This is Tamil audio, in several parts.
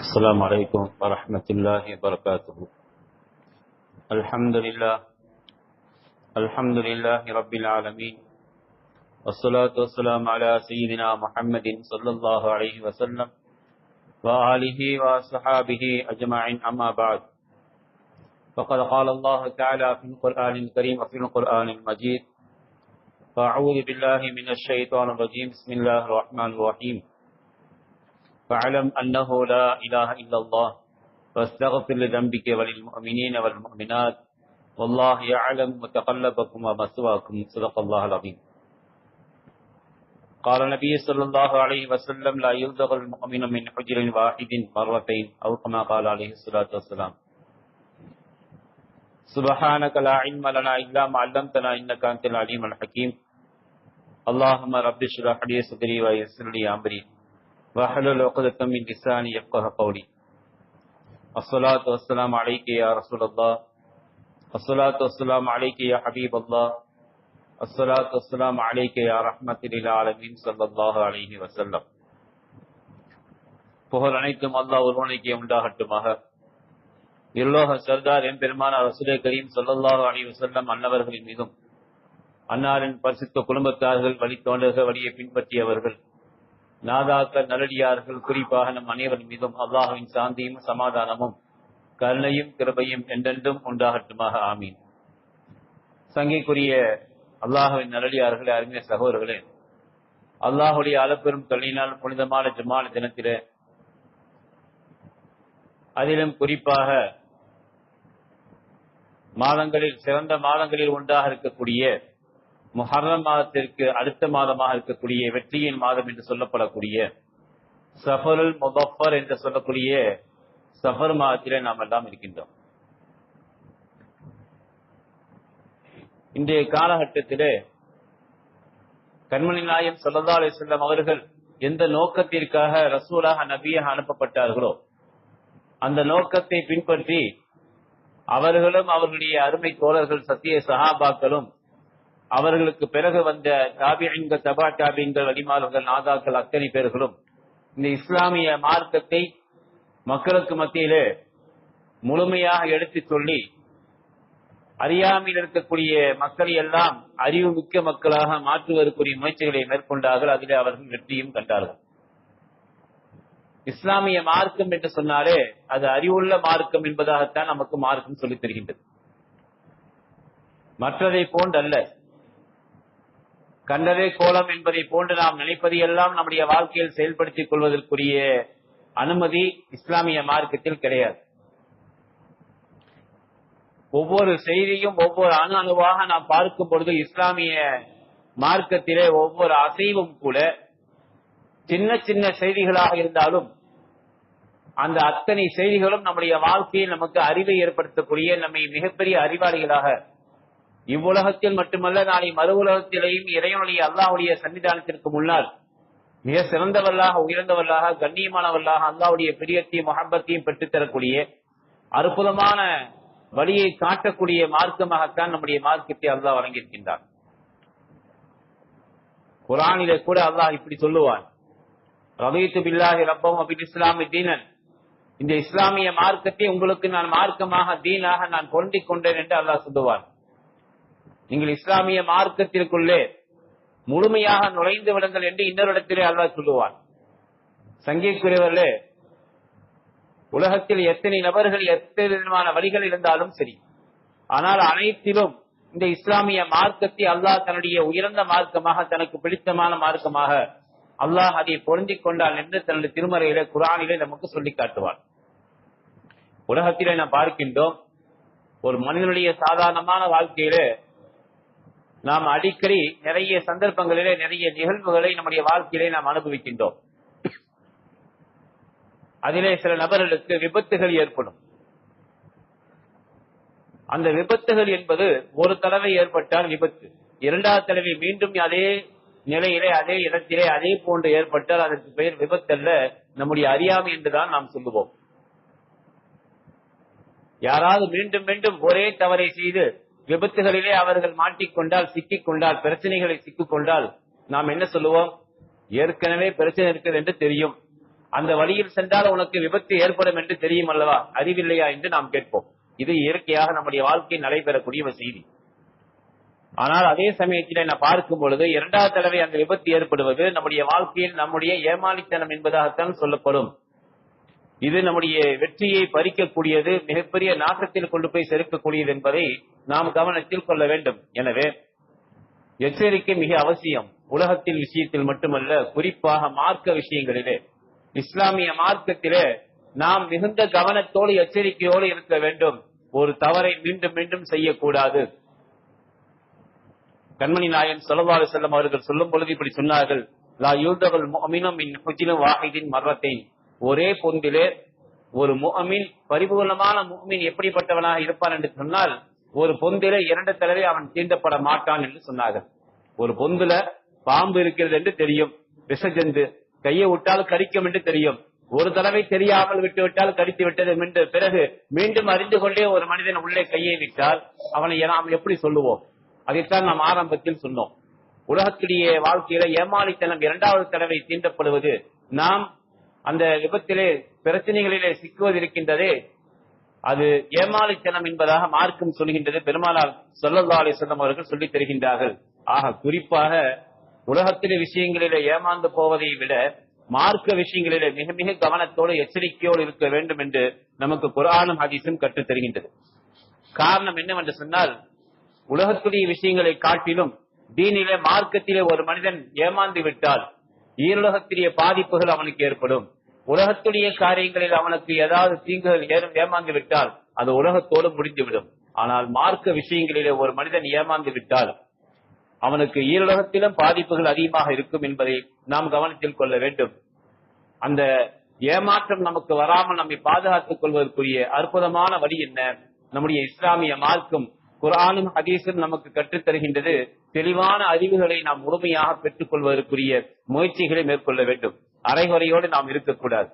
السلام علیکم ورحمۃ اللہ وبرکاتہ۔ الحمد للہ الحمد للہ رب العالمین، والصلاة والسلام على سیدنا محمد صلی اللہ علیہ وسلم وآلہ وصحابہ اجمعین، اما بعد۔ فقد قال اللہ تعالی فی القرآن الكریم وفی القرآن المجید۔ فاعوذ باللہ من الشیطان الرجیم، بسم اللہ الرحمن الرحیم۔ فاعلم أنه لا إله إلا الله واستغفر لذنبك وللمؤمنين والمؤمنات والله يعلم متقلبكم ومثواكم صدق الله العظيم. قال النبي صلى الله عليه وسلم لا يلدغ المؤمن من حجر واحد مرتين أو كما قال عليه الصلاة والسلام. سبحانك لا علم لنا إلا ما علمتنا إنك أنت العليم الحكيم. اللهم رب اشرح لي صدري ويسر لي أمري. واحلل عقدة من لساني يفقه قولي الصلاة والسلام عليك يا رسول الله الصلاة والسلام عليك يا حبيب الله الصلاة والسلام عليك يا رحمة للعالمين صلى الله عليه وسلم புகழ் அனைத்தும் அல்லாஹ் ஒருவனைக்கே உண்டாகட்டுமாக இருலோக சர்தார் எம்பெருமான ரசூலே கரீம் சொல்லல்லாஹு அலைஹி வஸல்லம் அன்னவர்களின் மீதும் அன்னாரின் பரிசுத்த குடும்பத்தார்கள் வழித்தோன்றர்கள் வழியை பின்பற்றியவர்கள் நாதாக்கள் நல்லடியார்கள் குறிப்பாக நம் அனைவர் மீதும் அல்லாஹுவின் சாந்தியும் சமாதானமும் கருணையும் கிருபையும் என்றென்றும் உண்டாகட்டுமாக. ஆமீன். சங்கைக்குரிய அல்லாஹுவின் நல்லடியார்களே அருமைய சகோதரர்களே அல்லாஹுடைய அளப்பெரும் தொழிலினால் புனிதமான ஜமால தினத்திலே அதிலும் குறிப்பாக மாதங்களில் சிறந்த மாதங்களில் ஒன்றாக இருக்கக்கூடிய முஹர்ரம் மாதத்திற்கு அடுத்த மாதமாக இருக்கக்கூடிய வெற்றியின் மாதம் என்று சொல்லப்படக்கூடிய சஃபருல் முபஃபர் என்று சொல்லக்கூடிய சஃபர் மாதத்திலே நாம் எல்லாம் இருக்கின்றோம். இன்றைய காலகட்டத்திலே கண்மணி நாயம் சொல்லதா அலி செல்லம் அவர்கள் எந்த நோக்கத்திற்காக ரசூலாக நபியாக அனுப்பப்பட்டார்களோ அந்த நோக்கத்தை பின்பற்றி அவர்களும் அவர்களுடைய அருமை தோழர்கள் சத்திய சகாபாக்களும் அவர்களுக்கு பிறகு வந்த தாபியங்கள் தபா தாபியங்கள் வலிமார்கள் நாதாக்கள் அத்தனை பேர்களும் இந்த இஸ்லாமிய மார்க்கத்தை மக்களுக்கு மத்தியிலே முழுமையாக எடுத்து சொல்லி அறியாமையில் இருக்கக்கூடிய மக்களை எல்லாம் அறிவு மிக்க மக்களாக மாற்றுவதற்குரிய முயற்சிகளை மேற்கொண்டார்கள். அதிலே அவர்கள் வெற்றியும் கண்டார்கள். இஸ்லாமிய மார்க்கம் என்று சொன்னாலே அது அறிவுள்ள மார்க்கம் என்பதாகத்தான் நமக்கு மார்க்கம் சொல்லித் தருகின்றது. மற்றதை போன்றல்ல. கண்டதே கோலம் என்பதை போன்று நாம் நினைப்பதையெல்லாம் நம்முடைய வாழ்க்கையில் செயல்படுத்திக் கொள்வதற்குரிய அனுமதி இஸ்லாமிய மார்க்கத்தில் கிடையாது. ஒவ்வொரு செய்தியும் ஒவ்வொரு அணு அணுவாக நாம் பார்க்கும் பொழுது இஸ்லாமிய மார்க்கத்திலே ஒவ்வொரு அசைவும் கூட சின்ன சின்ன செய்திகளாக இருந்தாலும் அந்த அத்தனை செய்திகளும் நம்முடைய வாழ்க்கையில் நமக்கு அறிவை ஏற்படுத்தக்கூடிய நம்மை மிகப்பெரிய அறிவாளிகளாக இவ்வுலகத்தில் மட்டுமல்ல நாளை மறு உலகத்திலேயும் இறைவனுடைய அல்லாஹுடைய சன்னிதானத்திற்கு முன்னால் மிக சிறந்தவர்களாக உயர்ந்தவர்களாக கண்ணியமானவர்களாக அல்லாவுடைய பிரியத்தையும் மகப்பத்தையும் பெற்றுத்தரக்கூடிய அற்புதமான வழியை காட்டக்கூடிய மார்க்கமாகத்தான் நம்முடைய மார்க்கத்தை அல்லாஹ் வழங்கியிருக்கின்றார் குரானிலே கூட அல்லாஹ் இப்படி சொல்லுவான். ரவீத்து பில்லாஹி ரப்பம் அபின் இஸ்லாமி தீனன். இந்த இஸ்லாமிய மார்க்கத்தை உங்களுக்கு நான் மார்க்கமாக தீனாக நான் பொருந்திக் கொண்டேன் என்று அல்லாஹ் சொல்லுவான். நீங்கள் இஸ்லாமிய மார்க்கத்திற்குள்ளே முழுமையாக நுழைந்து விடுங்கள் என்று இன்னொரு இடத்திலே அல்லாஹ் சொல்லுவான். சங்கீக்குரியவர்களே உலகத்தில் எத்தனை நபர்கள் எத்தனை விதமான வழிகள் இருந்தாலும் சரி ஆனால் அனைத்திலும் இந்த இஸ்லாமிய மார்க்கத்தை அல்லாஹ் தன்னுடைய உயர்ந்த மார்க்கமாக தனக்கு பிடித்தமான மார்க்கமாக அல்லாஹ் அதை பொருந்திக் கொண்டான் என்று தன்னுடைய திருமறையில குரானிலே நமக்கு சொல்லி காட்டுவான். உலகத்திலே நாம் பார்க்கின்றோம் ஒரு மனிதனுடைய சாதாரணமான வாழ்க்கையிலே நாம் அடிக்கடி நிறைய சந்தர்ப்பங்களிலே நிறைய நிகழ்வுகளை நம்முடைய வாழ்க்கையிலே நாம் அனுபவிக்கின்றோம். அதிலே சில நபர்களுக்கு விபத்துகள் ஏற்படும். அந்த விபத்துகள் என்பது ஒரு தடவை ஏற்பட்டால் விபத்து. இரண்டாவது தடவை மீண்டும் அதே நிலையிலே அதே இடத்திலே அதே போன்று ஏற்பட்டால் அதற்கு பெயர் விபத்தல்ல. நம்முடைய அறியாமை என்றுதான் நாம் சொல்லுவோம். யாராவது மீண்டும் மீண்டும் ஒரே தவறை செய்து விபத்துகளிலே அவர்கள் மாட்டிக்கொண்டால் சிக்கிக் கொண்டால் பிரச்சனைகளை சிக்கிக் கொண்டால் நாம் என்ன சொல்லுவோம்? ஏற்கனவே பிரச்சனை இருக்குது என்று தெரியும். அந்த வழியில் சென்றால் உனக்கு விபத்து ஏற்படும் என்று தெரியும் அல்லவா? அறிவில்லையா என்று நாம் கேட்போம். இது இயற்கையாக நம்முடைய வாழ்க்கையில் நடைபெறக்கூடிய ஒரு செய்தி. ஆனால் அதே சமயத்தில் நான் பார்க்கும் பொழுது இரண்டாவது தடவை அந்த விபத்து ஏற்படுவது நம்முடைய வாழ்க்கையில் நம்முடைய ஏமாளித்தனம் என்பதாகத்தான் சொல்லப்படும். இது நம்முடைய வெற்றியை பறிக்கக்கூடியது மிகப்பெரிய நாசத்தில் கொண்டு போய் சேர்க்கக்கூடியது என்பதை நாம் கவனத்தில் கொள்ள வேண்டும். எனவே எச்சரிக்கை மிக அவசியம். உலகத்தில் விஷயத்தில் மட்டுமல்ல குறிப்பாக மார்க்க விஷயங்களிலே. இஸ்லாமிய மார்க்கத்திலே நாம் மிகுந்த கவனத்தோடு எச்சரிக்கையோடு இருக்க வேண்டும். ஒரு தவறை மீண்டும் மீண்டும் செய்யக்கூடாது. கண்மணி நாயன் சொல்லவாறு செல்லும் அவர்கள் சொல்லும் பொழுது இப்படி சொன்னார்கள். லா யூதவல் முஅமினும் வாஹிதின் மர்ரத்தை ஒரே பொந்திலே ஒரு முகமின் பரிபூர்ணமான முகமின் எப்படிப்பட்டவனாக இருப்பான் என்று சொன்னால் ஒரு பொந்திலே இரண்டு தடவை அவன் தீண்டப்பட மாட்டான் என்று சொன்னார்கள். ஒரு பொந்துல பாம்பு இருக்கிறது என்று தெரியும் விஷஜந்து கையை விட்டால் கடிக்கும் என்று தெரியும். ஒரு தடவை தெரியாமல் விட்டு விட்டால் கடித்து விட்டது என்று பிறகு மீண்டும் அறிந்து கொண்டே ஒரு மனிதன் உள்ளே கையை விட்டால் அவனை நாம் எப்படி சொல்லுவோம்? அதைத்தான் நாம் ஆரம்பத்தில் சொன்னோம். உலகத்துடைய வாழ்க்கையில ஏமாளித்தனம் இரண்டாவது தடவை தீண்டப்படுவது நாம் அந்த விபத்திலே பிரச்சனைகளிலே சிக்குவது இருக்கின்றதே அது ஏமாளித்தனம் என்பதாக மார்க்கம் சொல்கின்றது. பெருமாளால் சொல்லல்லா அலிசல்லம் அவர்கள் சொல்லித் தருகின்றார்கள். ஆக குறிப்பாக உலகத்திலே விஷயங்களிலே ஏமாந்து போவதை விட மார்க்க விஷயங்களிலே மிக மிக கவனத்தோடு எச்சரிக்கையோடு இருக்க வேண்டும் என்று நமக்கு குரானும் ஹதீஸும் கற்றுத் தருகின்றது. காரணம் என்னவென்று சொன்னால் உலகத்துடைய விஷயங்களை காட்டிலும் தீனிலே மார்க்கத்திலே ஒரு மனிதன் ஏமாந்து விட்டால் ஈருலகத்திலேய பாதிப்புகள் அவனுக்கு ஏற்படும். உலகத்துடைய காரியங்களில் அவனுக்கு ஏதாவது தீங்குகள் ஏறும் ஏமாந்து விட்டால் அது உலகத்தோடு முடிந்துவிடும். ஆனால் மார்க்க விஷயங்களிலே ஒரு மனிதன் ஏமாந்து விட்டால் அவனுக்கு ஈருலகத்திலும் பாதிப்புகள் அதிகமாக இருக்கும் என்பதை நாம் கவனத்தில் கொள்ள வேண்டும். அந்த ஏமாற்றம் நமக்கு வராமல் நம்மை பாதுகாத்துக் கொள்வதற்குரிய அற்புதமான வழி என்ன? நம்முடைய இஸ்லாமிய மார்க்கும் குரானும் ஹதீஸும் நமக்கு கற்றுத் தருகின்றது. தெளிவான அறிவுகளை நாம் முழுமையாக பெற்றுக் கொள்வதற்குரிய முயற்சிகளை மேற்கொள்ள வேண்டும். அரைகுறையோடு நாம் இருக்கக்கூடாது.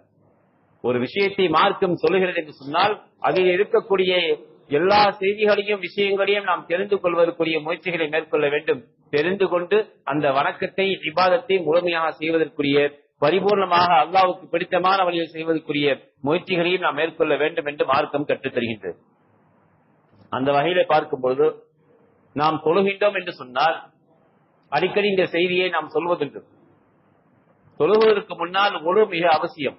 ஒரு விஷயத்தை மார்க்கம் சொல்லுகிறது என்று சொன்னால் அதில் இருக்கக்கூடிய எல்லா செய்திகளையும் விஷயங்களையும் நாம் தெரிந்து கொள்வதற்குரிய முயற்சிகளை மேற்கொள்ள வேண்டும். தெரிந்து கொண்டு அந்த வணக்கத்தை விவாதத்தை முழுமையாக செய்வதற்குரிய பரிபூர்ணமாக அல்லாவுக்கு பிடித்தமான வழியில் செய்வதற்குரிய முயற்சிகளையும் நாம் மேற்கொள்ள வேண்டும் என்று மார்க்கம் கற்றுத் தருகின்றது. அந்த வகையில பார்க்கும் பொழுது நாம் தொழுகின்றோம் என்று சொன்னால் அடிக்கடி இந்த செய்தியை நாம் சொல்வதுண்டு. தொழுவதற்கு முன்னால் ஒழு மிக அவசியம்.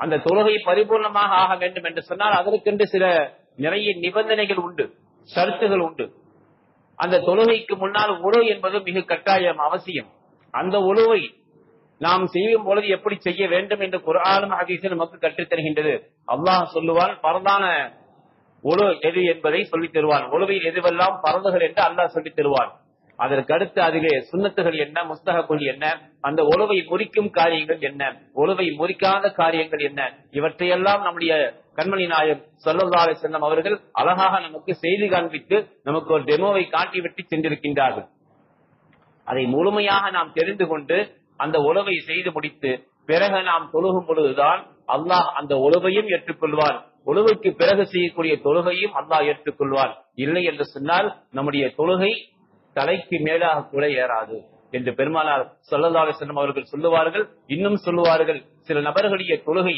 அந்த தொழுகை பரிபூர்ணமாக ஆக வேண்டும் என்று சொன்னால் அதற்கென்று சில நிறைய நிபந்தனைகள் உண்டு ஷர்த்துகள் உண்டு. அந்த தொழுகைக்கு முன்னால் உழு என்பது மிக கட்டாயம் அவசியம். அந்த உழுவை நாம் செய்யும் பொழுது எப்படி செய்ய வேண்டும் என்று குரானும் ஹதீஸும் நமக்கு கற்றுத் தருகின்றது அல்லாஹ் சொல்லுவான் பரதான உழு எது என்பதை சொல்லித் தருவான். ஒழுவில் எதுவெல்லாம் பறந்துகள் என்று அல்லாஹ் சொல்லித் தருவான். அதற்கு அடுத்து அதிலே சுண்ணத்துகள் என்ன முஸ்தகக்குள் என்ன அந்த ஒழுவை முறிக்கும் காரியங்கள் என்ன உழவை முறிக்காத காரியங்கள் என்ன இவற்றையெல்லாம் நம்முடைய கண்மணி நாயர் சொல்லல்லாலை செல்லம் அவர்கள் அழகாக நமக்கு செய்தி காண்பித்து நமக்கு ஒரு டெமோவை காட்டிவிட்டு சென்றிருக்கின்றார்கள். அதை முழுமையாக நாம் தெரிந்து கொண்டு அந்த உழவை செய்து முடித்து பிறகு நாம் தொழுகும் பொழுதுதான் அல்லாஹ் அந்த உழவையும் ஏற்றுக்கொள்வான். தொழுகைக்கு பிறகு செய்யக்கூடிய தொழுகையும் அல்லாஹ் ஏற்றுக்கொள்வார். இல்லை என்று சொன்னால் நம்முடைய தொழுகை தலைக்கு மேலாக கூட ஏறாது என்று பெருமானார் சொல்லல்லாவை செல்லும் அவர்கள் சொல்லுவார்கள். இன்னும் சொல்லுவார்கள் சில நபர்களுடைய தொழுகை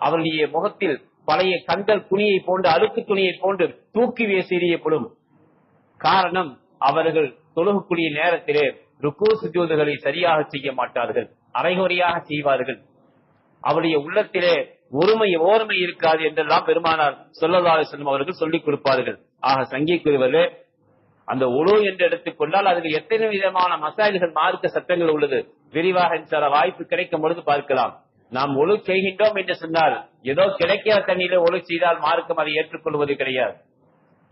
அவர்களுடைய முகத்தில் பழைய கண்கள் துணியை போன்று அழுக்கு துணியை போன்று தூக்கி வீசியப்படும் காரணம் அவர்கள் தொழுகக்கூடிய நேரத்திலே ருக்கு சுஜூதுகளை சரியாக செய்ய மாட்டார்கள் அரைகுறையாக செய்வார்கள். அவருடைய உள்ளத்திலே ஒருமை ஓர்மை இருக்காது என்றெல்லாம் பெருமானார் சொல்லதாலே செல்லும் அவர்கள் சொல்லிக் கொடுப்பார்கள். ஆக சங்கிக்குரியவர்களே அந்த உழு என்று எடுத்துக்கொண்டால் அதில் எத்தனை விதமான மசாயல்கள் மார்க்க சட்டங்கள் உள்ளது? விரிவாக சார வாய்ப்பு கிடைக்கும் பொழுது பார்க்கலாம். நாம் ஒழு செய்கின்றோம் என்று சொன்னால் ஏதோ கிடைக்கிற தண்ணீரை ஒழு செய்தால் மார்க்கம் அதை ஏற்றுக்கொள்வது கிடையாது.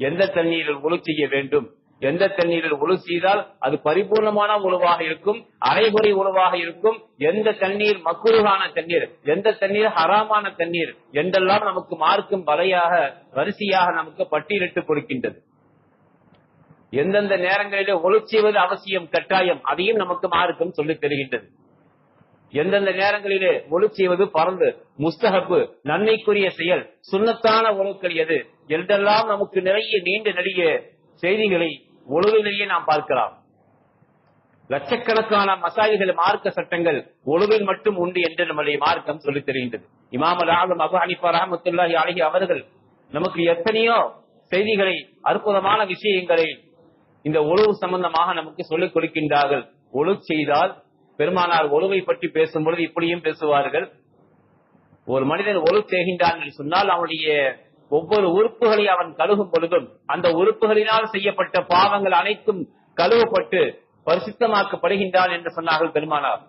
எந்த தண்ணீரில் ஒழு செய்ய வேண்டும். எந்த தண்ணீரில் ஒழு செய்தால் அது பரிபூர்ணமான உழுவாக இருக்கும் அரைகுறை உணவாக இருக்கும். எந்த தண்ணீர் மக்குருகான தண்ணீர் எந்த தண்ணீர் ஹராமான தண்ணீர் என்றெல்லாம் நமக்கு மார்க்கும் வலையாக வரிசையாக நமக்கு பட்டியலிட்டு கொடுக்கின்றது. எந்தெந்த நேரங்களிலே ஒழு செய்வது அவசியம் கட்டாயம் அதையும் நமக்கு மார்க்கம் சொல்லித் தருகின்றது. எந்தெந்த நேரங்களிலே ஒழு செய்வது பறந்து முஸ்தகப்பு நன்மைக்குரிய செயல் சுண்ணத்தான உணவுக்கள் எது என்றெல்லாம் நமக்கு நிறைய நீண்ட நெடிய செய்திகளை ஒழுவிலேயே நாம் பார்க்கலாம். லட்சக்கணக்கான மசாயிகள் மார்க்க சட்டங்கள் ஒழுவில் மட்டும் உண்டு என்று நம்முடைய மார்க்கம் சொல்லித் தெரிகின்றது. இமாம் ஆலம் அபு அனிபா ரஹமத்துல்லாஹி அழகி அவர்கள் நமக்கு எத்தனையோ செய்திகளை அற்புதமான விஷயங்களை இந்த ஒழுவு சம்பந்தமாக நமக்கு சொல்லிக் கொடுக்கின்றார்கள். ஒழு செய்தால் பெருமானார் ஒழுவை பற்றி பேசும்பொழுது இப்படியும் பேசுவார்கள். ஒரு மனிதன் ஒழு செய்கின்றான் என்று சொன்னால் அவனுடைய ஒவ்வொரு உறுப்புகளை அவன் கழுகும் பொழுதும் அந்த உறுப்புகளினால் செய்யப்பட்ட பாவங்கள் அனைத்தும் கழுவப்பட்டு பரிசுத்தமாக்கப்படுகின்றான் என்று சொன்னார்கள் பெருமானார்.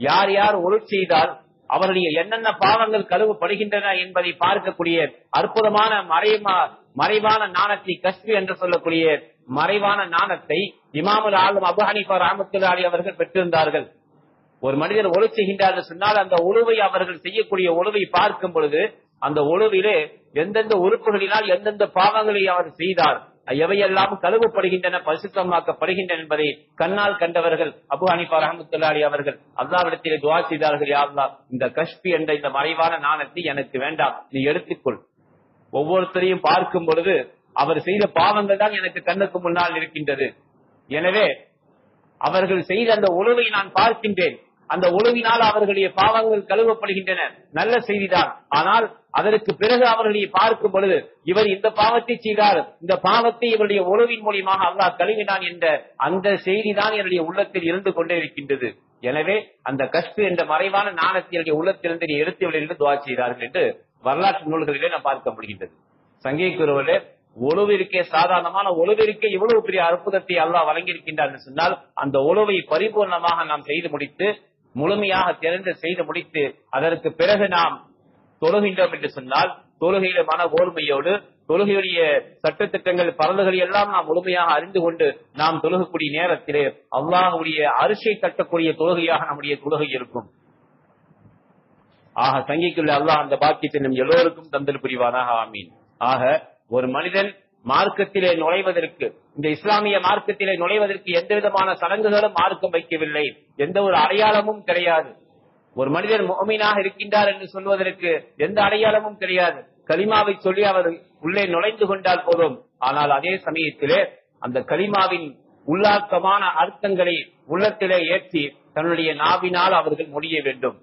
யார் யார் ஒரு செய்தால் அவருடைய என்னென்ன பாவங்கள் கழுவப்படுகின்றன என்பதை பார்க்கக்கூடிய அற்புதமான மறைமா மறைவான நாணத்தை கஸ்பி என்று சொல்லக்கூடிய மறைவான நாணத்தை இமாமுல் ஆளும் அபு ஹனிஃபா அவர்கள் பெற்றிருந்தார்கள். ஒரு மனிதர் ஒழு செய்கின்றார் சொன்னால் அந்த உழுவை அவர்கள் செய்யக்கூடிய உழுவை பார்க்கும் பொழுது அந்த உழுவிலே எந்தெந்த உறுப்புகளினால் எந்தெந்த பாவங்களை அவர் செய்தார் எவையெல்லாம் கழுவப்படுகின்றன பரிசுத்தமாக்கப்படுகின்றன என்பதை கண்ணால் கண்டவர்கள் அபு ஹனிபா ரஹமத்துல்லாலி அவர்கள் அல்லாவிடத்திலே துவா செய்தார்கள் யாருலா இந்த கஷ்பி என்ற இந்த மறைவான நாணத்தை எனக்கு வேண்டாம் நீ எடுத்துக்கொள். ஒவ்வொருத்தரையும் பார்க்கும் பொழுது அவர் செய்த பாவங்கள் தான் எனக்கு கண்ணுக்கு முன்னால் இருக்கின்றது. எனவே அவர்கள் செய்த அந்த உணவை நான் பார்க்கின்றேன். அந்த உழவினால் அவர்களுடைய பாவங்கள் கழுவப்படுகின்றன. நல்ல செய்திதான். ஆனால் அதற்கு பிறகு அவர்களை பார்க்கும் பொழுது இவர் இந்த பாவத்தை செய்தார். இந்த பாவத்தை இவருடைய உழவின் மூலியமாக அல்லாஹ் கழுவினான் என்ற அந்த செய்திதான் என்னுடைய உள்ளத்தில் இருந்து கொண்டே இருக்கின்றது. எனவே அந்த கஷ்டு என்ற மறைவான நாணத்தினுடைய உள்ளத்திலிருந்து நீ எடுத்து வெளியிட்டு துவா செய்தார்கள் என்று வரலாற்று நூல்களிலே நாம் பார்க்க முடிகின்றது. சங்கைக்குறவர்களே உழவிற்கே சாதாரணமான உழவிற்கே இவ்வளவு பெரிய அற்புதத்தை அல்லாஹ் வழங்கியிருக்கின்றார் என்று சொன்னால் அந்த உழவை பரிபூர்ணமாக நாம் செய்து முடித்து முழுமையாக திறந்து செய்து முடித்து அதற்கு பிறகு நாம் தொழுகின்றோம் என்று சொன்னால் தொழுகையில மன ஓர்மையோடு தொழுகையுடைய சட்டத்திட்டங்கள் பரந்துகள் எல்லாம் நாம் முழுமையாக அறிந்து கொண்டு நாம் தொழுகக்கூடிய நேரத்திலே அல்லாஹுடைய அரிசை தட்டக்கூடிய தொழுகையாக நம்முடைய தொழுகை இருக்கும். ஆக சங்கிக்குள்ள அல்லாஹ் அந்த பாக்கியத்தை நம் எல்லோருக்கும் தந்தல் புரிவானாக ஆமீன். ஆக ஒரு மனிதன் மார்க்கத்திலே நுழைவதற்கு இந்த இஸ்லாமிய மார்க்கத்திலே நுழைவதற்கு எந்த விதமான சடங்குகளும் மார்க்கம் வைக்கவில்லை. எந்த ஒரு அடையாளமும் கிடையாது. ஒரு மனிதர் முகமீனாக இருக்கின்றார் என்று சொல்வதற்கு எந்த அடையாளமும் கிடையாது. கலிமாவை சொல்லி அவர் உள்ளே நுழைந்து கொண்டால் போதும். ஆனால் அதே சமயத்திலே அந்த கலிமாவின் உள்ளாக்கமான அர்த்தங்களை உள்ளத்திலே ஏற்றி தன்னுடைய நாவினால் அவர்கள் முடிய வேண்டும்.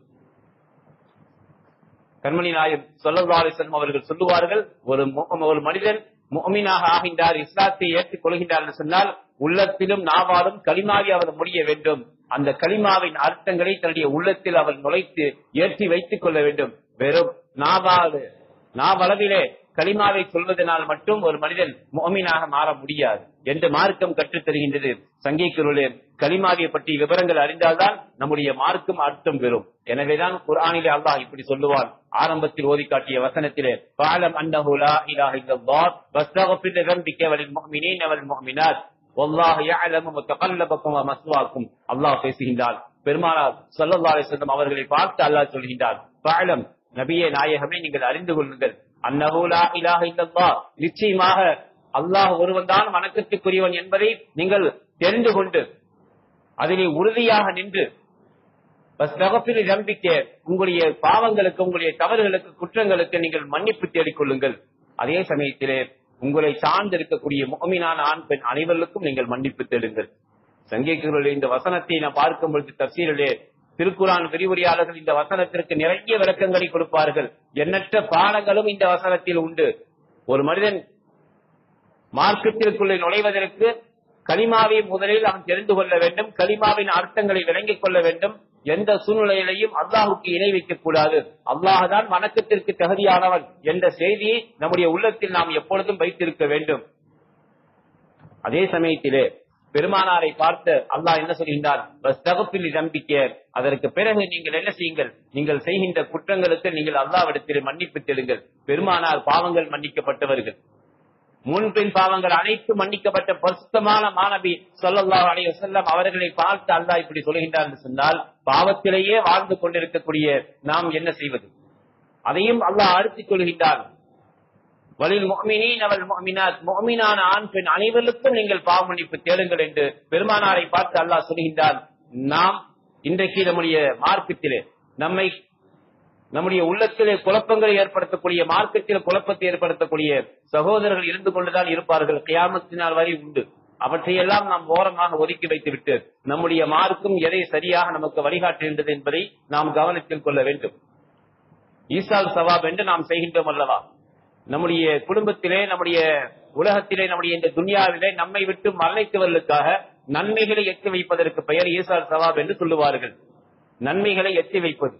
கண்மணி நாயர் சொல்லவாரிசன் அவர்கள் சொல்லுவார்கள் ஒரு ஒரு மனிதன் முகமீனாக ஆகின்றார் இஸ்லாத்தை ஏற்றுக் கொள்கின்றார் என்று சொன்னால் உள்ளத்திலும் நாவாலும் களிமாவை அவர் முடிய வேண்டும். அந்த களிமாவின் அர்த்தங்களை தன்னுடைய உள்ளத்தில் அவர் நுழைத்து ஏற்றி வைத்துக் கொள்ள வேண்டும். வெறும் நாவாது நாவளவிலே களிமாவை சொல்வதனால் மட்டும் ஒரு மனிதன் மோமீனாக மாற முடியாது. என்று மார்க்கம் கற்றுத் தருகின்றது? சங்கீக்குருளே கலிமாவை பற்றி விவரங்கள் அறிந்தால்தான் நம்முடைய மார்க்கம் அர்த்தம் பெறும். எனவேதான் குரானிலே அல்லாஹ் இப்படி சொல்லுவான். ஆரம்பத்தில் ஓதி காட்டிய வசனத்திலே பாலம் அன்னஹு லா இல்லல்லாஹ் வஸ்தக்ஃபிர் லிதம்பிக வலில் முஃமினீன வல் முஃமினாத் வல்லாஹு யஅலமு முத்தகல்லபக்கும் வ மஸ்வாக்கும் அல்லாஹ் பேசுகின்றான். பெருமானார் ஸல்லல்லாஹு அலைஹி வஸல்லம் அவர்களை பார்த்து அல்லாஹ் சொல்கின்றான் பாலம் நபியே நாயகமே நீங்கள் அறிந்து கொள்ளுங்கள். அன்னஹு இலாஹ நிச்சயமாக அல்லாஹ் ஒருவன் தான் வணக்கத்துக்குரியவன் என்பதை நீங்கள் தெரிந்து கொண்டு அதிலே உறுதியாக நின்று நம்பிக்க உங்களுடைய பாவங்களுக்கு உங்களுடைய தவறுகளுக்கு குற்றங்களுக்கு நீங்கள் மன்னிப்பு தேடிக் கொள்ளுங்கள் அதே சமயத்திலே உங்களை சார்ந்து இருக்கக்கூடிய மோமினான ஆண் பெண் அனைவருக்கும் நீங்கள் மன்னிப்பு தேடுங்கள். சங்கீக்குள்ள இந்த வசனத்தை நான் பார்க்கும் பொழுது தப்சீரிலே திருக்குறான் விரிவுரையாளர்கள் இந்த வசனத்திற்கு நிறைய விளக்கங்களை கொடுப்பார்கள். எண்ணற்ற பாடங்களும் இந்த வசனத்தில் உண்டு. ஒரு மனிதன் மார்க்கத்திற்குள்ளே நுழைவதற்கு கலிமாவை முதலில் அவன் தெரிந்து கொள்ள வேண்டும் கலிமாவின் அர்த்தங்களை விளங்கிக் கொள்ள வேண்டும். எந்த சூழ்நிலையிலையும் அல்லாஹுக்கு இணை வைக்கக் கூடாது. அல்லாஹான் வணக்கத்திற்கு தகுதியானவன் என்ற செய்தியை நம்முடைய உள்ளத்தில் நாம் எப்பொழுதும் வைத்திருக்க வேண்டும். அதே சமயத்திலே பெருமானாரை பார்த்து அல்லாஹ் என்ன சொல்கின்றார் தகுப்பில் நம்பிக்க அதற்கு பிறகு நீங்கள் என்ன செய்யுங்கள்? நீங்கள் செய்கின்ற குற்றங்களுக்கு நீங்கள் அல்லாவிடத்தில் மன்னிப்பு தெடுங்கள் பெருமானார் பாவங்கள் மன்னிக்கப்பட்டவர்கள். முன்பின் பாவங்கள் அனைத்து மன்னிக்கப்பட்ட பரிசுத்தமான மாணவி சொல்லல்லா அலைய செல்லம் அவர்களை பார்த்து அல்லாஹ் இப்படி சொல்கின்றார் என்று சொன்னால் பாவத்திலேயே வாழ்ந்து கொண்டிருக்கக்கூடிய நாம் என்ன செய்வது? அதையும் அல்லாஹ் அழுத்திக் கொள்கின்றார் மொமினின் அவள் மொமினாத் மொமினான ஆண் பெண் அனைவருக்கும் நீங்கள் பாவ மன்னிப்பு தேடுங்கள் என்று பெருமானாரை பார்த்து அல்லாஹ் சொல்கின்றான். நாம் இன்றைக்கு நம்முடைய மார்க்கத்திலே நம்மை நம்முடைய உள்ளத்திலே குழப்பங்களை ஏற்படுத்தக்கூடிய மார்க்கத்தில் குழப்பத்தை ஏற்படுத்தக்கூடிய சகோதரர்கள் இருந்து கொண்டுதான் இருப்பார்கள். கியாமத்தினால் வரை உண்டு. அவற்றையெல்லாம் நாம் ஓரமாக ஒதுக்கி வைத்துவிட்டு நம்முடைய மார்க்கும் எதை சரியாக நமக்கு வழிகாட்டுகின்றது என்பதை நாம் கவனத்தில் கொள்ள வேண்டும். ஈசால் சவாப் என்று நாம் செய்கின்றோம் அல்லவா? நம்முடைய குடும்பத்திலே நம்முடைய உலகத்திலே நம்முடைய இந்த துன்யாவிலே நம்மை விட்டு மறைத்தவர்களுக்காக நன்மைகளை எட்டி வைப்பதற்கு பெயர் ஈசால் சவாப் என்று சொல்லுவார்கள். நன்மைகளை எட்டி வைப்பது.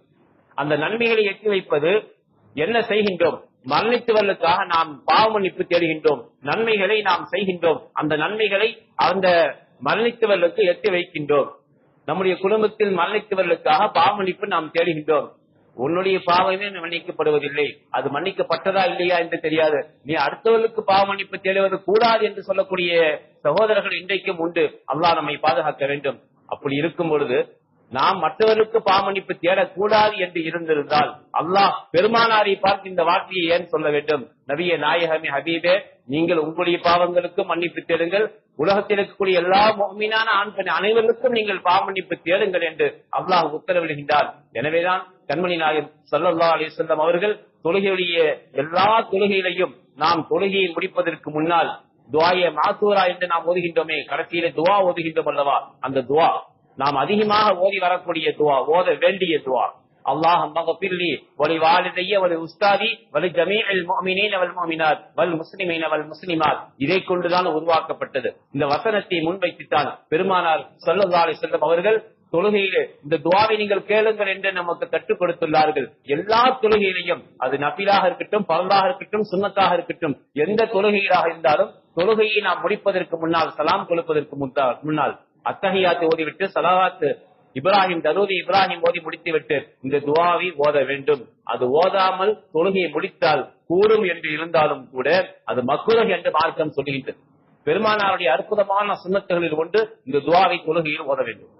அந்த நன்மைகளை எட்டி வைப்பது என்ன செய்கின்றோம்? மரணித்தவர்களுக்காக நாம் பாவமன்னிப்பு தேடுகின்றோம். நன்மைகளை நாம் செய்கின்றோம். அந்த நன்மைகளை அந்த மரணித்தவர்களுக்கு எட்டி வைக்கின்றோம். நம்முடைய குடும்பத்தில் மரணித்தவர்களுக்காக பாவ நாம் தேடுகின்றோம். உன்னுடைய பாவமே மன்னிக்கப்படுவதில்லை. அது மன்னிக்கப்பட்டதா இல்லையா என்று தெரியாது. நீ அடுத்தவர்களுக்கு பாவ மன்னிப்பு தேடுவது கூடாது என்று சொல்லக்கூடிய சகோதரர்கள் இன்றைக்கும் உண்டு. அல்லா நம்மை பாதுகாக்க வேண்டும். அப்படி இருக்கும் பொழுது நாம் மற்றவர்களுக்கு பாமணிப்பு தேடக்கூடாது என்று இருந்திருந்தால் அல்லாஹ் பெருமானாரை பார்த்து இந்த வார்த்தையை ஏன் சொல்ல வேண்டும்? நவிய நாயகமே ஹபீபே நீங்கள் உங்களுடைய பாவங்களுக்கு மன்னிப்பு தேடுங்கள். உலகத்தில் இருக்கக்கூடிய எல்லா மீனான ஆண் பெண் அனைவருக்கும் நீங்கள் பாவமன்னிப்பு தேடுங்கள் என்று அல்லாஹ் உத்தரவிடுகின்றார். எனவேதான் கண்மணி நாயகம் சல்லல்லா அலிசல்லம் அவர்கள் தொழுகையுடைய எல்லா தொழுகையிலையும் நாம் தொழுகையை முடிப்பதற்கு முன்னால் துவாய மாசூரா என்று நாம் ஓதுகின்றோமே கடைசியில துவா ஓதுகின்றோம் அல்லவா? அந்த துவா நாம் அதிகமாக ஓதி வரக்கூடிய துவா ஓத வேண்டிய துவா. அல்லாஹ் மகபில்லி வலி வாலிதைய வலி உஸ்தாதி வலி ஜமீல் முஃமினீன அவள் மோமினார் வல் முஸ்லிமின் அவள் முஸ்லிமார் இதை கொண்டுதான் உருவாக்கப்பட்டது. இந்த வசனத்தை முன்வைத்துத்தான் பெருமானார் ஸல்லல்லாஹு செல்லும் அவர்கள் தொழுகையிலே இந்த துவாவை நீங்கள் கேளுங்கள் என்று நமக்கு கற்றுக் கொடுத்துள்ளார்கள் எல்லா தொழுகையிலையும் அது நபிலாக இருக்கட்டும் பரந்தாக இருக்கட்டும் சுண்ணத்தாக இருக்கட்டும் எந்த தொழுகையிலாக இருந்தாலும் தொழுகையை நாம் முடிப்பதற்கு முன்னால் சலாம் கொடுப்பதற்கு முன்னால் அத்தகையாத்து ஓதிவிட்டு சலவாத்து இப்ராஹிம் தருதி இப்ராஹிம் ஓதி முடித்துவிட்டு இந்த துவாவை ஓத வேண்டும். அது ஓதாமல் தொழுகையை முடித்தால் கூடும் என்று இருந்தாலும் கூட அது மக்குரக என்று மார்க்கம் சொல்லுகின்றது. பெருமானாருடைய அற்புதமான சுண்ணத்துகளில் ஒன்று இந்த துவாவை தொழுகையில் ஓத வேண்டும்.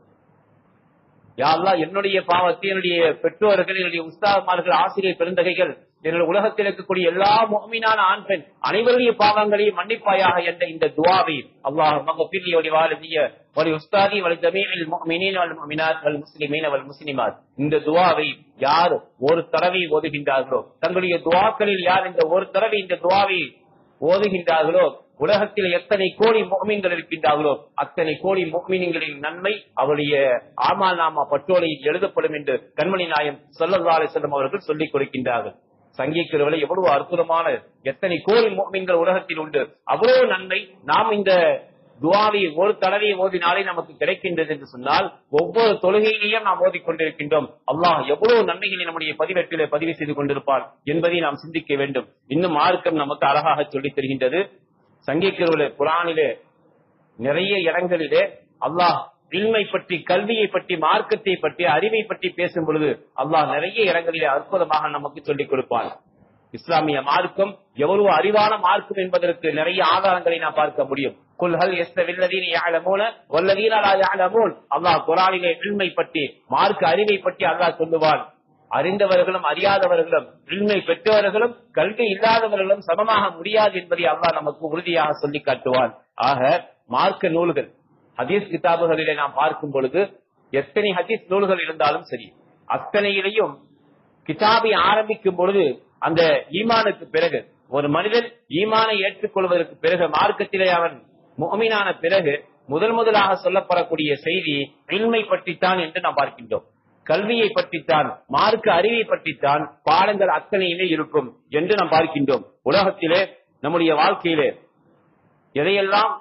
யாரெல்லாம் என்னுடைய பாவத்தை என்னுடைய பெற்றோர்கள் என்னுடைய உஸ்தாகமார்கள் ஆசிரியர் பெருந்தகைகள் என்னுடைய உலகத்தில் இருக்கக்கூடிய எல்லா மோமினான ஆண் பெண் அனைவருடைய பாவங்களையும் மன்னிப்பாயாக என்ற இந்த துவாவை அல்லாஹ் மகபில்லி ஒளி உஸ்தாதி வலி ஜமீனில் வல் முஃமினாத் வல் வல் முஸ்லிமாத். இந்த துவாவை யார் ஒரு தடவை ஓதுகின்றார்களோ தங்களுடைய துவாக்களில் யார் இந்த ஒரு தடவை இந்த துவாவை ஓதுகின்றார்களோ உலகத்தில் எத்தனை கோடி மோமீன்கள் இருக்கின்றார்களோ அத்தனை கோடி மோமீன்களின் நன்மை அவருடைய ஆமா நாமா பட்டோலையில் எழுதப்படும் என்று கண்மணி நாயம் சொல்லல்லாலை செல்லும் அவர்கள் சொல்லிக் கொடுக்கின்றார்கள். சங்கீக்கிறவளை எவ்வளவு அற்புதமான எத்தனை கோடி மோமீன்கள் உலகத்தில் உண்டு. அவ்வளவு நன்மை நாம் இந்த துவாவை ஒரு தடவை ஓதினாலே நமக்கு கிடைக்கின்றது என்று சொன்னால் ஒவ்வொரு தொழுகையிலையும் நாம் ஓதிக்கொண்டிருக்கின்றோம். அல்லாஹ் எவ்வளவு நன்மைகளை நம்முடைய பதிவேட்டிலே பதிவு செய்து கொண்டிருப்பார் என்பதை நாம் சிந்திக்க வேண்டும். இன்னும் மார்க்கம் நமக்கு அழகாக சொல்லித் தருகின்றது. சங்கீக்கிற குரானிலே நிறைய இடங்களிலே அல்லாஹ் இல்மை பற்றி கல்வியை பற்றி மார்க்கத்தை பற்றி அறிவை பற்றி பேசும் பொழுது அல்லாஹ் நிறைய இடங்களிலே அற்புதமாக நமக்கு சொல்லிக் கொடுப்பான். இஸ்லாமிய மார்க்கம் எவ்வளவு அறிவான மார்க்கம் என்பதற்கு நிறைய ஆதாரங்களை நாம் பார்க்க முடியும். குல்ஹல் எஸ்தவில்லதீன யாழமூன அல்லாஹ் குரானிலே இல்மை பற்றி மார்க்க அறிவை பற்றி அல்லாஹ் சொல்லுவான். அறிந்தவர்களும் அறியாதவர்களும் இல்மை பெற்றவர்களும் கல்வி இல்லாதவர்களும் சமமாக முடியாது என்பதை அல்லாஹ் நமக்கு உறுதியாக சொல்லி காட்டுவான். ஆக மார்க்க நூல்கள் ஹதீஸ் கிதாபுகளிலே நாம் பார்க்கும் பொழுது எத்தனை ஹதீஸ் நூல்கள் இருந்தாலும் சரி அத்தனையிலையும் கிதாபை ஆரம்பிக்கும் பொழுது அந்த ஈமானுக்கு பிறகு ஒரு மனிதன் ஈமானை ஏற்றுக்கொள்வதற்கு பிறகு மார்க்கத்திலே அவன் மோமினான பிறகு முதல் முதலாக சொல்லப்படக்கூடிய செய்தி இன்மை பற்றித்தான் என்று நாம் பார்க்கின்றோம். கல்வியை பற்றித்தான் மார்க்க அறிவை பற்றித்தான் பாடங்கள் அத்தனையிலே இருக்கும் என்று நாம் பார்க்கின்றோம். உலகத்திலே நம்முடைய வாழ்க்கையிலே எதையெல்லாம்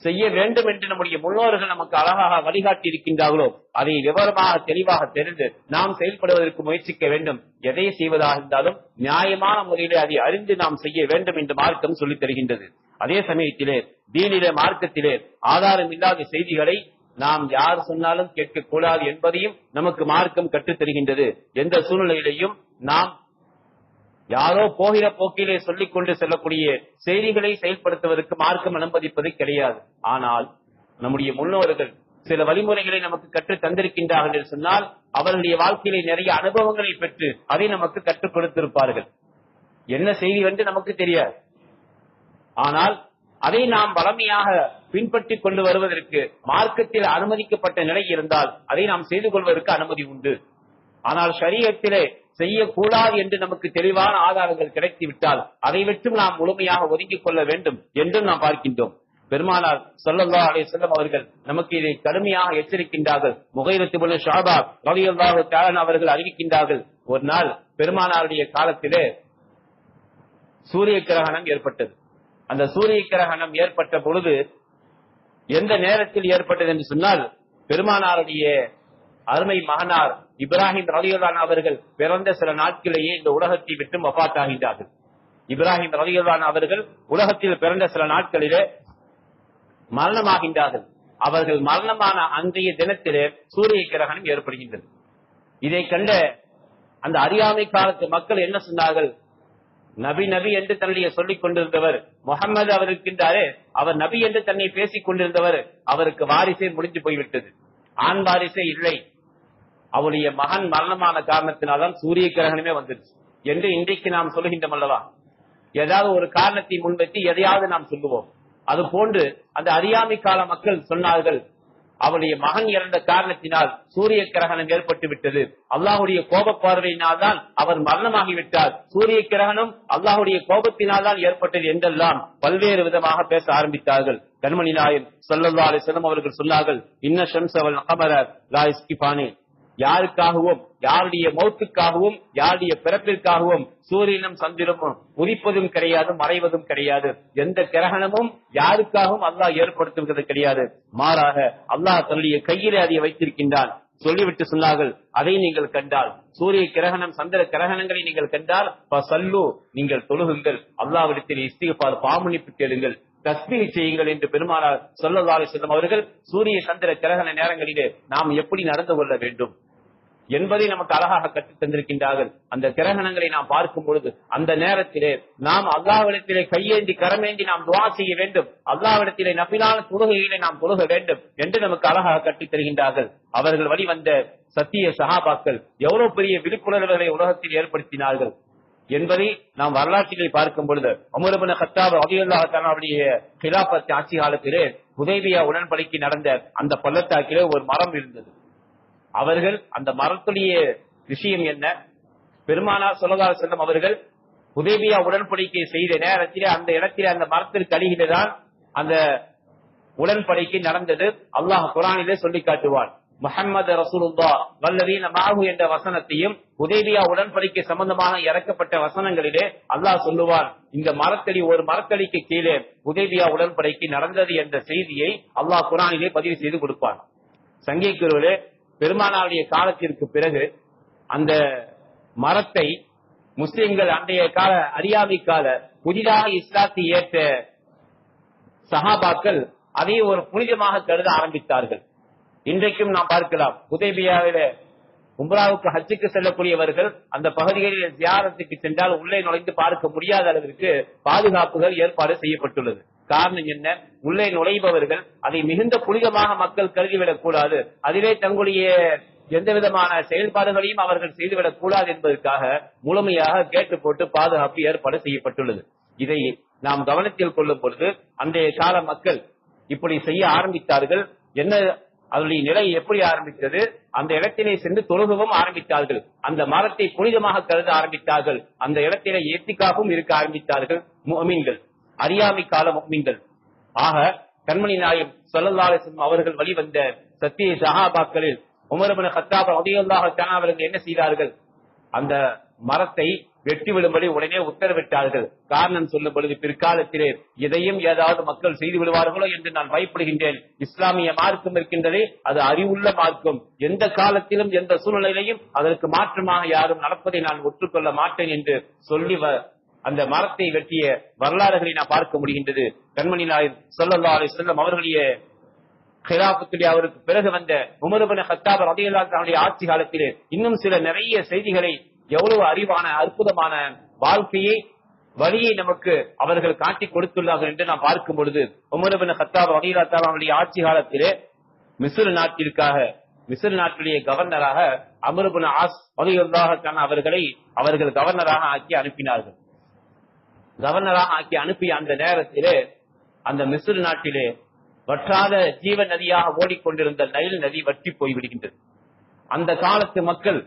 செய்ய வேண்டும் என்று நம்முடைய முன்னோர்கள் நமக்கு அழகாக வழிகாட்டி இருக்கின்றார்களோ அதை விவரமாக தெளிவாக தெரிந்து நாம் செயல்படுவதற்கு முயற்சிக்க வேண்டும். எதை செய்வதாக இருந்தாலும் நியாயமான முறையிலே அதை அறிந்து நாம் செய்ய வேண்டும் என்று மார்க்கம் சொல்லித் தருகின்றது. அதே சமயத்திலே தீனிலே மார்க்கத்திலே ஆதாரம் இல்லாத செய்திகளை நாம் யார் சொன்னாலும் கேட்கக்கூடாது என்பதையும் நமக்கு மார்க்கம் கற்றுத் தருகின்றது. எந்த சூழ்நிலையிலையும் நாம் யாரோ போகிற போக்கிலே சொல்லிக் கொண்டு செல்லக்கூடிய செய்திகளை செயல்படுத்துவதற்கு மார்க்கம் அனுமதிப்பது கிடையாது. ஆனால் நம்முடைய முன்னோர்கள் சில வழிமுறைகளை நமக்கு கற்று தந்திருக்கின்றார்கள் என்று சொன்னால் அவர்களுடைய வாழ்க்கையிலே நிறைய அனுபவங்களை பெற்று அதை நமக்கு கற்றுக் கொடுத்திருப்பார்கள். என்ன செய்தி என்று நமக்கு தெரியாது. ஆனால் அதை நாம் வளமையாக பின்பற்றி கொண்டு வருவதற்கு மார்க்கத்தில் அனுமதிக்கப்பட்ட நிலை இருந்தால் அதை நாம் செய்து கொள்வதற்கு அனுமதி உண்டு. ஆனால் சரீரத்திலே செய்யக்கூடாது என்று நமக்கு தெளிவான ஆதாரங்கள் கிடைத்து விட்டால் அதை விட்டும் நாம் முழுமையாக ஒதுங்கிக் கொள்ள வேண்டும் என்றும் நாம் பார்க்கின்றோம். பெருமானார் ஸல்லல்லாஹு அலே செல்லம் அவர்கள் நமக்கு இதை கடுமையாக எச்சரிக்கின்றார்கள். முகைரத்து ஷாபா ரலியல்லாஹு தஆலா அவர்கள் அறிவிக்கின்றார்கள். ஒரு நாள் பெருமானாருடைய காலத்திலே சூரிய கிரகணம் ஏற்பட்டது. அந்த சூரிய கிரகணம் ஏற்பட்ட பொழுது எந்த நேரத்தில் ஏற்பட்டது என்று சொன்னால் பெருமானாருடைய அருமை மகனார் இப்ராஹிம் ரலியுல்லான் அவர்கள் பிறந்த சில நாட்களிலேயே இந்த உலகத்தை விட்டு வபாத்தாகின்றார்கள் இப்ராஹிம் ரலியுல்லான் அவர்கள் உலகத்தில் பிறந்த சில நாட்களிலே மரணமாகின்றார்கள். அவர்கள் மரணமான அன்றைய தினத்திலே சூரிய கிரகணம் ஏற்படுகின்றது. இதை கண்ட அந்த அறியாமை காலத்து மக்கள் என்ன சொன்னார்கள்? நபி நபி என்று தன்னுடைய சொல்லிக் கொண்டிருந்தவர் முகமது அவர் இருக்கின்றாரே அவர் நபி என்று தன்னை பேசிக் கொண்டிருந்தவர் அவருக்கு வாரிசே முடிஞ்சு போய்விட்டது. ஆண் வாரிசே இல்லை. அவருடைய மகன் மரணமான காரணத்தினால்தான் சூரிய கிரகணமே வந்துருச்சு. என்று இன்றைக்கு நாம் சொல்லுகின்றோம் அல்லவா? ஏதாவது ஒரு காரணத்தை முன்வைத்து எதையாவது நாம் சொல்லுவோம். அது போன்று அந்த அறியாமை கால மக்கள் சொன்னார்கள் அவருடைய மகன் இறந்த காரணத்தினால் சூரிய கிரகணம் ஏற்பட்டு விட்டது. அல்லாஹுடைய கோப பார்வையினால் தான் அவர் மரணமாகிவிட்டார் சூரிய கிரகணம் அல்லாஹுடைய கோபத்தினால் தான் ஏற்பட்டது என்றெல்லாம் பல்வேறு விதமாக பேச ஆரம்பித்தார்கள். கண்மணி நாயன் சொல்லல்லா அலிசனம் அவர்கள் சொன்னார்கள் இன்ன ஷம்சவல் அமர லா இஸ்கிபானே யாருக்காகவும் யாருடைய மௌத்துக்காகவும் யாருடைய பிறப்பிற்காகவும் சூரியனும் சந்திரமும் உதிப்பதும் கிடையாது மறைவதும் கிடையாது. எந்த கிரகணமும் யாருக்காகவும் அல்லாஹ் ஏற்படுத்துகிறது கிடையாது. மாறாக அல்லாஹ் தன்னுடைய கையிலே அதை வைத்திருக்கின்றான். சொல்லிவிட்டு சொன்னார்கள் அதை நீங்கள் கண்டால் சூரிய கிரகணம் சந்திர கிரகணங்களை நீங்கள் கண்டால் சல்லு நீங்கள் தொழுகுங்கள். அல்லாவிடத்தில் இஸ்திகபார் பாமணிப்பு கேளுங்கள். தஸ்மீ செய்யுங்கள் என்று பெருமானார் சொல்லலாறு செல்லும் அவர்கள் சூரிய சந்திர கிரகண நேரங்களிலே நாம் எப்படி நடந்து கொள்ள வேண்டும் என்பதை நமக்கு அழகாக கற்றுத் தந்திருக்கின்றார்கள். அந்த கிரகணங்களை நாம் பார்க்கும் பொழுது அந்த நேரத்திலே நாம் அல்லாவிடத்திலே கையேந்தி கரமேந்தி நாம் துவா செய்ய வேண்டும். அல்லாவிடத்திலே நபிலான தொழுகையிலே நாம் தொழுக வேண்டும் என்று நமக்கு அழகாக கற்றுத் தருகின்றார்கள். அவர்கள் வழிவந்த சத்திய சகாபாக்கள் எவ்வளவு பெரிய விழிப்புணர்வுகளை உலகத்தில் ஏற்படுத்தினார்கள். என்பதை நாம் வரலாற்றுகளை பார்க்கும் பொழுது அமருபன கத்தாப் அபியுல்லாவுடைய கிலாபத் ஆட்சி காலத்திலே உதவியா உடன்படிக்கை நடந்த அந்த பள்ளத்தாக்கிலே ஒரு மரம் இருந்தது. அவர்கள் அந்த மரத்துடைய விஷயம் என்ன? பெருமானா சொல்லதார செல்லும் அவர்கள் உதவியா உடன்படிக்கை செய்த நேரத்திலே அந்த இடத்திலே அந்த மரத்திற்கு அருகில்தான் அந்த உடன்படிக்கை நடந்தது. அல்லாஹ் குரானிலே சொல்லி காட்டுவான். முஹம்மது ரசூலுல்லா வல்லவீன மாஹு என்ற வசனத்தையும் உதவியா உடன்படிக்கை சம்பந்தமாக இறக்கப்பட்ட வசனங்களிலே அல்லாஹ் சொல்லுவான் இந்த மரத்தடி ஒரு மரத்தடிக்கு கீழே உதவியா உடன்படிக்கை நடந்தது என்ற செய்தியை அல்லாஹ் குரானிலே பதிவு செய்து கொடுப்பான். குருவிலே பெருமானாருடைய காலத்திற்கு பிறகு அந்த மரத்தை முஸ்லிம்கள் அன்றைய கால அறியாமை கால புதிதாக இஸ்லாத்தை ஏற்ற சஹாபாக்கள் அதை ஒரு புனிதமாக கருத ஆரம்பித்தார்கள். இன்றைக்கும் நாம் பார்க்கலாம். உதேபியாவில உம்ராவுக்கு ஹஜ்ஜுக்கு செல்லக்கூடியவர்கள் அந்த பகுதிகளில் தியாரத்துக்கு சென்றால் உள்ளே நுழைந்து பார்க்க முடியாத அளவிற்கு பாதுகாப்புகள் ஏற்பாடு செய்யப்பட்டுள்ளது. காரணம் என்ன? உள்ளே நுழைபவர்கள் அதை மிகுந்த புனிதமாக மக்கள் கருதிவிடக் கூடாது. அதிலே தங்களுடைய எந்த விதமான செயல்பாடுகளையும் அவர்கள் செய்துவிடக் கூடாது என்பதற்காக முழுமையாக கேட்டு போட்டு பாதுகாப்பு ஏற்பாடு செய்யப்பட்டுள்ளது. இதை நாம் கவனத்தில் கொள்ளும் பொழுது அன்றைய கால மக்கள் இப்படி செய்ய ஆரம்பித்தார்கள். என்ன அதனுடைய நிலை எப்படி ஆரம்பித்தது? அந்த இடத்திலே சென்று தொழுகவும் ஆரம்பித்தார்கள். அந்த மரத்தை புனிதமாக கருத ஆரம்பித்தார்கள். அந்த இடத்திலே ஏத்திக்காகவும் இருக்க ஆரம்பித்தார்கள். மீன்கள் அறியாமை கால மீன்கள் ஆக கண்மணி நாயம் சொல்லல்லாசம் அவர்கள் வழிவந்த சத்திய சஹாபாக்களில் உமரபன கத்தாப் ரதியுல்லாஹ அவர்கள் என்ன செய்தார்கள்? அந்த மரத்தை வெட்டி விடும்படி உடனே உத்தரவிட்டார்கள். காரணம் சொல்லும் பொழுது பிற்காலத்திலே எதையும் ஏதாவது மக்கள் செய்து விடுவார்களோ என்று நான் பயப்படுகின்றேன். இஸ்லாமிய மார்க்கம் இருக்கின்றதே அது அறிவுள்ள மார்க்கம். எந்த காலத்திலும் எந்த சூழ்நிலையிலையும் அதற்கு மாற்றமாக யாரும் நடப்பதை நான் ஒற்றுக்கொள்ள மாட்டேன் என்று சொல்லி அந்த மரத்தை வெட்டிய வரலாறுகளை நான் பார்க்க முடிகின்றது. கண்மணி நாயர் சொல்லல்லா அலி செல்லம் அவர்களுடைய அவருக்கு பிறகு வந்த உமருபன ஹத்தாபர் ரதையல்லா ஆட்சி காலத்திலே இன்னும் சில நிறைய செய்திகளை எவ்வளவு அறிவான அற்புதமான வாழ்க்கையை வழியை நமக்கு அவர்கள் காட்டி கொடுத்துள்ளார்கள் என்று நாம் பார்க்கும் பொழுது உமரபின் ஹத்தாப் ரதையல்லா ஆட்சி காலத்திலே மிசுர் நாட்டிற்காக மிசுர் நாட்டுடைய கவர்னராக அமருபின் ஆஸ் ரதையுல்லாஹ் அவர்களை அவர்கள் கவர்னராக ஆக்கி அனுப்பினார்கள். கவர்னராக ஆக்கி அனுப்பிய அந்த நேரத்திலே அந்த மிசுர் நாட்டிலே வற்றாத ஜீவ நதியாக ஓடிக்கொண்டிருந்த நைல் நதி வற்றி போய்விடுகின்றது. அந்த காலத்து மக்கள்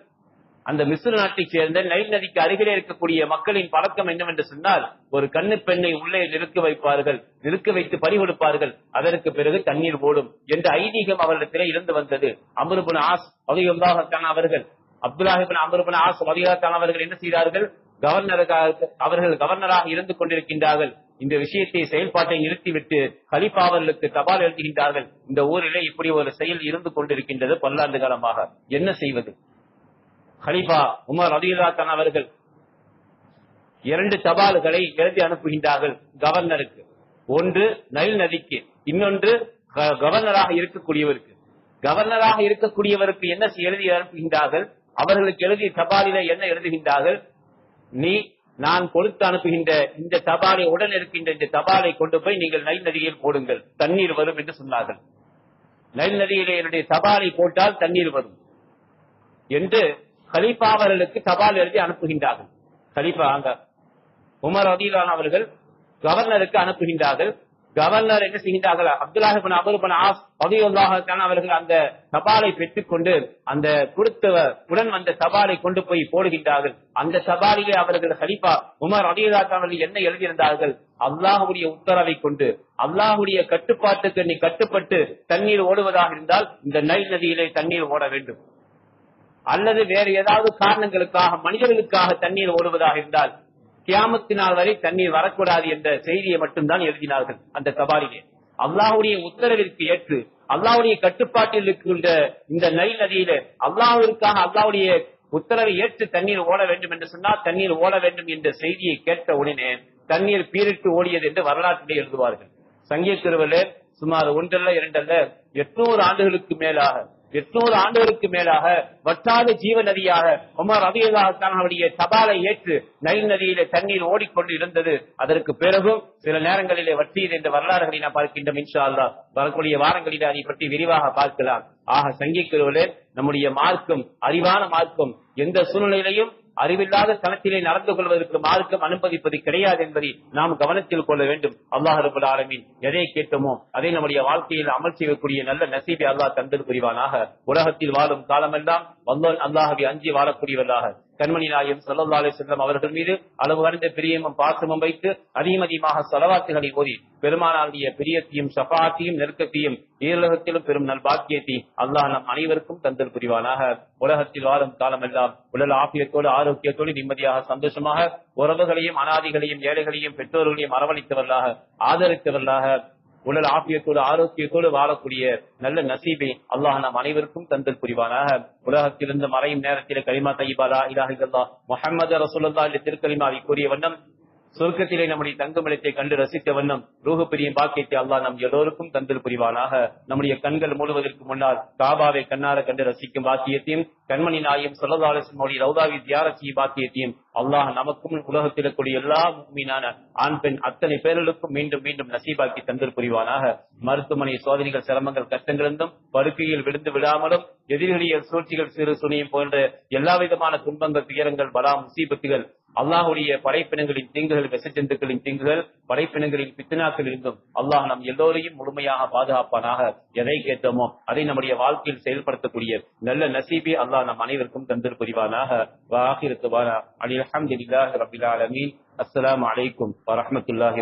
அந்த மிஸ்ர் நாட்டைச் சேர்ந்த நைல் நதிக்கு அருகிலே இருக்கக்கூடிய மக்களின் பழக்கம் என்னவென்று சொன்னால் ஒரு கண்ணு பெண்ணை உள்ளே நிறுக்க வைப்பார்கள் நிறுக்க வைத்து பறி கொடுப்பார்கள் அதற்கு பிறகு தண்ணீர் ஓடும் என்ற ஐதீகம் அவர்களிடத்திலே இருந்து வந்தது. அமருபுன் ஆஸ் அலியுல்லாஹத்தான் அவர்கள். அப்துல்லாஹிபின் அமருபுன் ஆஸ் வகையாகத்தான் அவர்கள் என்ன செய்தார்கள்? கவர்னருக்காக அவர்கள் கவர்னராக இருந்து கொண்டிருக்கின்றார்கள். இந்த விஷயத்தை செயல்பாட்டை நிறுத்திவிட்டு கலிப்பா அவர்களுக்கு தபால் எழுதுகின்றார்கள். இந்த ஊரிலே இப்படி ஒரு செயல் இருந்து கொண்டிருக்கின்றது பல்லாண்டு காலமாக. என்ன செய்வது? ஹலிஃபா உமர் அலிலாத்தன் அவர்கள் இரண்டு தபால்களை எழுதி அனுப்புகின்றார்கள் கவர்னருக்கு. ஒன்று நைல் நதிக்கு. இன்னொன்று க- கவர்னராக இருக்கக்கூடியவருக்கு. கவர்னராக இருக்கக்கூடியவருக்கு என்ன எழுதி அனுப்புகின்றார்கள்? அவர்களுக்கு எழுதிய தபாலில என்ன எழுதுகின்றார்கள்? நீ நான் கொடுத்து அனுப்புகின்ற இந்த தபாலை உடன் இருக்கின்ற இந்த தபாலை கொண்டு போய் நீங்கள் நைல் நதியில் போடுங்கள். தண்ணீர் வரும் என்று சொன்னார்கள். நைல் நதியிலே என்னுடைய தபாலை போட்டால் தண்ணீர் வரும். என்று கலீஃபா அவர்களுக்கு தபால் எழுதி அனுப்புகின்றார்கள். கலீஃபா அங்க உமர் அதீலான் அவர்கள் கவர்னருக்கு அனுப்புகின்றார்கள். கவர்னர் என்ன செய்கின்றார்கள்? அப்துல்லாஹிபின் அபுர்பன் ஆஸ் அலியுல்லாஹான் அவர்கள் அந்த தபாலை பெற்றுக்கொண்டு அந்த கொடுத்த உடன் வந்த தபாலை கொண்டு போய் போடுகின்றார்கள். அந்த தபாலிலே அவர்கள் ஹலிஃபா உமர் அலியுல்லாஹ் அவர்கள் என்ன எழுதியிருந்தார்கள்? அல்லாஹுடைய உத்தரவை கொண்டு அல்லாஹுடைய கட்டுப்பாட்டுக்கு நீ கட்டுப்பட்டு தண்ணீர் ஓடுவதாக இருந்தால் இந்த நைல் நதியிலே தண்ணீர் ஓட வேண்டும். அல்லது வேறு ஏதாவது காரணங்களுக்காக மனிதர்களுக்காக தண்ணீர் ஓடுவதாக இருந்தால் கியாமத்தினால் வரை தண்ணீர் வரக்கூடாது என்ற செய்தியை மட்டும்தான் எழுதினார்கள் அந்த தபாலிலே அல்லாஹுடைய உத்தரவிற்கு ஏற்று அல்லாவுடைய கட்டுப்பாட்டில் இருக்கின்ற இந்த நைல் நதியில அல்லாஹுவிற்காக அல்லாவுடைய உத்தரவை ஏற்று தண்ணீர் ஓட வேண்டும் என்று சொன்னால் தண்ணீர் ஓட வேண்டும் என்ற செய்தியை கேட்ட உடனே தண்ணீர் பீரிட்டு ஓடியது என்று வரலாற்றிலே எழுதுவார்கள். சங்கிய திருவள்ளே சுமார் ஒன்றல்ல இரண்டல்ல எட்நூறு ஆண்டுகளுக்கு மேலாக எட்நூறு ஆண்டுகளுக்கு மேலாக வற்றாத ஜீவ நதியாக உமர் ரவிதாஸ்தான் அவருடைய தபாலை ஏற்று நைல் நதியிலே தண்ணீர் ஓடிக்கொண்டு இருந்தது. அதற்கு பிறகும் சில நேரங்களிலே வற்றியது என்ற வரலாறுகளை நாம் பார்க்கின்றோம் இன்ஷா வரக்கூடிய வாரங்களிலே அதை பற்றி விரிவாக பார்க்கலாம். ஆக சங்கிக்கிறவர்களே நம்முடைய மார்க்கும் அறிவான மார்க்கும் எந்த சூழ்நிலையிலையும் அறிவில்லாத தனத்திலே நடந்து கொள்வதற்கு மார்க்கம் அனுமதிப்பது கிடையாது என்பதை நாம் கவனத்தில் கொள்ள வேண்டும். அல்லாஹ் ரபுல் ஆலமீன் எதை கேட்டோமோ அதை நம்முடைய வாழ்க்கையில் அமல் செய்யக்கூடிய நல்ல நசீபை அல்லாஹ் தந்தல் புரிவானாக. உலகத்தில் வாழும் காலமெல்லாம் வல்லோன் அல்லாஹவை அஞ்சி வாழக்கூடியவர்களாக. கண்மணி நாயம் சல்லா அலி செல்லம் அவர்கள் மீது அளவு வரைந்த பிரியமும் பாசமும் வைத்து அதிகம் அதிகமாக செலவாத்துகளை ஓதி பெருமானாருடைய பிரியத்தையும் சபாத்தையும் நெருக்கத்தையும் ஈரலகத்திலும் பெரும் நல்பாக்கியத்தை அல்லாஹ் நம் அனைவருக்கும் தந்தல் புரிவானாக. உலகத்தில் வாழும் காலமெல்லாம் உடல் ஆபியத்தோடு ஆரோக்கியத்தோடு நிம்மதியாக சந்தோஷமாக உறவுகளையும் அனாதிகளையும் ஏழைகளையும் பெற்றோர்களையும் அரவணைத்தவர்களாக ஆதரித்தவர்களாக உடல் ஆபியத்தோடு ஆரோக்கியத்தோடு வாழக்கூடிய நல்ல நசீபை அல்லாஹ் நம் அனைவருக்கும் தந்தல் புரிவானாக. உலகத்திலிருந்து மறையும் நேரத்தில் கலிமா தையிபாலா இலாஹ் முகமது ரசூல்லா ரசூலுல்லாஹ் திருக்கலிமாவை கூறிய வண்ணம் சொர்க்கத்திலே நம்முடைய தங்குமிடத்தை கண்டு ரசித்த வண்ணம் ரூஹு பாக்கியத்தை அல்லாஹ் நம் எல்லோருக்கும் தந்தல் புரிவானாக. நம்முடைய கண்கள் மூடுவதற்கு முன்னால் காபாவை கண்ணார கண்டு ரசிக்கும் பாக்கியத்தையும் கண்மணி நாயும் சொல்லதாலசனுடைய ரவுதாவி தியாரசி பாக்கியத்தையும் அல்லாஹ் நமக்கும் உலகத்தில் இருக்கக்கூடிய எல்லா மீனான ஆண் பெண் அத்தனை பேர்களுக்கும் மீண்டும் மீண்டும் நசீபாக்கி தந்தல் புரிவானாக. மருத்துவமனை சோதனைகள் சிரமங்கள் கஷ்டங்களிருந்தும் படுக்கையில் விழுந்து விடாமலும் எதிரிகளிய சூழ்ச்சிகள் சிறு சுனியும் போன்ற எல்லா விதமான துன்பங்கள் துயரங்கள் பலா முசீபத்துகள் அல்லாஹுடைய படைப்பினங்களின் தீங்குகள் விசஜந்துக்களின் தீங்குகள் படைப்பினங்களின் பித்தனாக்கள் இருந்தும் அல்லாஹ் நம் எல்லோரையும் முழுமையாக பாதுகாப்பானாக எதை கேட்டோமோ அதை நம்முடைய வாழ்க்கையில் செயல்படுத்தக்கூடிய நல்ல நசீபி அல்லாஹ் நம் அனைவருக்கும் தந்திரு புரிவானாக. வாஹிருக்கு வானா அலி அஹமதுல்லாஹி ரபில் ஆலமீன். அஸ்ஸலாமு அலைக்கும் வரஹ்மத்துல்லாஹி